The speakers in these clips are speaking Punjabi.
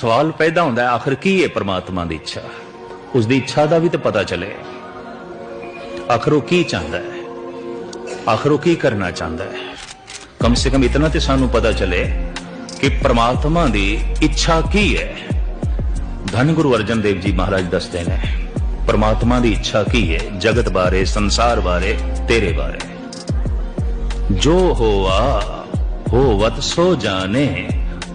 ਸਵਾਲ ਪੈਦਾ ਹੁੰਦਾ ਹੈ, ਆਖਰ ਕੀ ਹੈ ਪ੍ਰਮਾਤਮਾ ਦੀ ਇੱਛਾ? ਉਸ ਦੀ ਇੱਛਾ ਦਾ ਵੀ ਤਾਂ ਪਤਾ ਚੱਲੇ। ਆਖਰ ਉਹ ਕੀ ਚਾਹੁੰਦਾ ਹੈ? ਆਖਰ ਉਹ ਕੀ ਕਰਨਾ ਚਾਹੁੰਦਾ ਹੈ? ਕਮ ਸੇ ਕਮ ਇਤਨਾ ਤੇ ਸਾਨੂੰ ਪਤਾ ਚੱਲੇ ਕਿ ਪ੍ਰਮਾਤਮਾ ਦੀ ਇੱਛਾ ਕੀ ਹੈ? ਧੰਨ ਗੁਰੂ ਅਰਜਨ ਦੇਵ ਜੀ ਮਹਾਰਾਜ ਦੱਸਦੇ ਨੇ, ਪਰਮਾਤਮਾ ਦੀ ਇੱਛਾ ਕੀ ਹੈ? ਜਗਤ ਬਾਰੇ, ਸੰਸਾਰ ਬਾਰੇ, ਤੇਰੇ ਬਾਰੇ। ਜੋ ਹੋਆ, ਹੋਵਤ ਸੋ ਜਾਣੇ।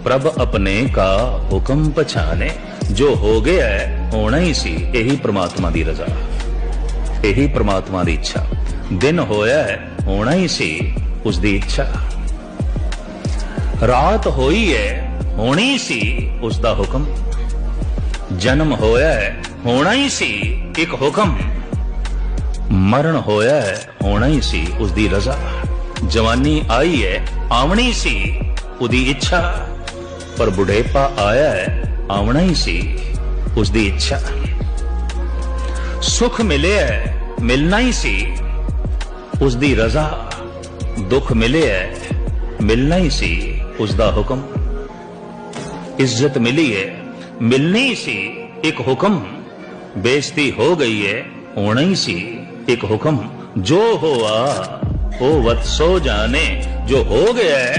ਪ੍ਰਭ ਆਪਣੇ ਕਾ ਹੁਕਮ ਪਛਾਣੇ ਜੋ ਹੋ ਗਿਆ ਹੈ, ਹੋਣਾ ਹੀ ਸੀ ਇਹੀ ਪ੍ਰਮਾਤਮਾ ਦੀ ਰਜ਼ਾ। ਇਹੀ ਪ੍ਰਮਾਤਮਾ ਦੀ ਇੱਛਾ। ਦਿਨ ਹੋਇਆ ਹੈ, ਹੋਣਾ ਹੀ ਸੀ ਉਸ ਦੀ ਇੱਛਾ। ਰਾਤ ਹੋਈ ਹੈ ਹੋਣੀ ਸੀ ਉਸ ਦਾ ਹੁਕਮ। ਜਨਮ ਹੋਇਆ ਹੈ ਹੋਣਾ ਹੀ ਸੀ ਇੱਕ ਹੁਕਮ। ਮਰਨ ਹੋਇਆ ਹੈ ਹੋਣਾ ਹੀ ਸੀ ਉਸ ਦੀ ਰਜ਼ਾ। ਜਵਾਨੀ ਆਈ ਹੈ ਆਵਣੀ ਸੀ ਉਹਦੀ ਇੱਛਾ। ਪਰ ਬੁਢੇਪਾ ਆਇਆ ਹੈ ਆਵਣਾ ਹੀ ਸੀ ਉਸ ਦੀ ਇੱਛਾ। ਸੁਖ ਮਿਲਿਆ ਮਿਲਣਾ ਹੀ ਸੀ ਉਸ ਦੀ ਰਜ਼ਾ। ਦੁੱਖ ਮਿਲਿਆ ਮਿਲਣਾ ਹੀ ਸੀ ਉਸ ਦਾ ਹੁਕਮ। ਇੱਜ਼ਤ ਮਿਲੀ ਹੈ, ਮਿਲਣੀ ਸੀ, ਇੱਕ ਹੁਕਮ। ਬੇਇੱਜ਼ਤੀ ਹੋ ਗਈ ਹੈ, ਹੋਣਾ ਹੀ ਸੀ, ਇੱਕ ਹੁਕਮ। ਜੋ ਹੋਆ, ਉਹ ਵਤ ਸੋ ਜਾਣੇ, ਜੋ ਹੋ ਗਿਆ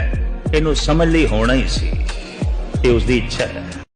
ਇਹਨੂੰ ਸਮਝ ਲਈ ਹੋਣਾ ਹੀ ਸੀ। ਇਹ ਉਸ ਦੀ ਇੱਛਾ ਹੈ।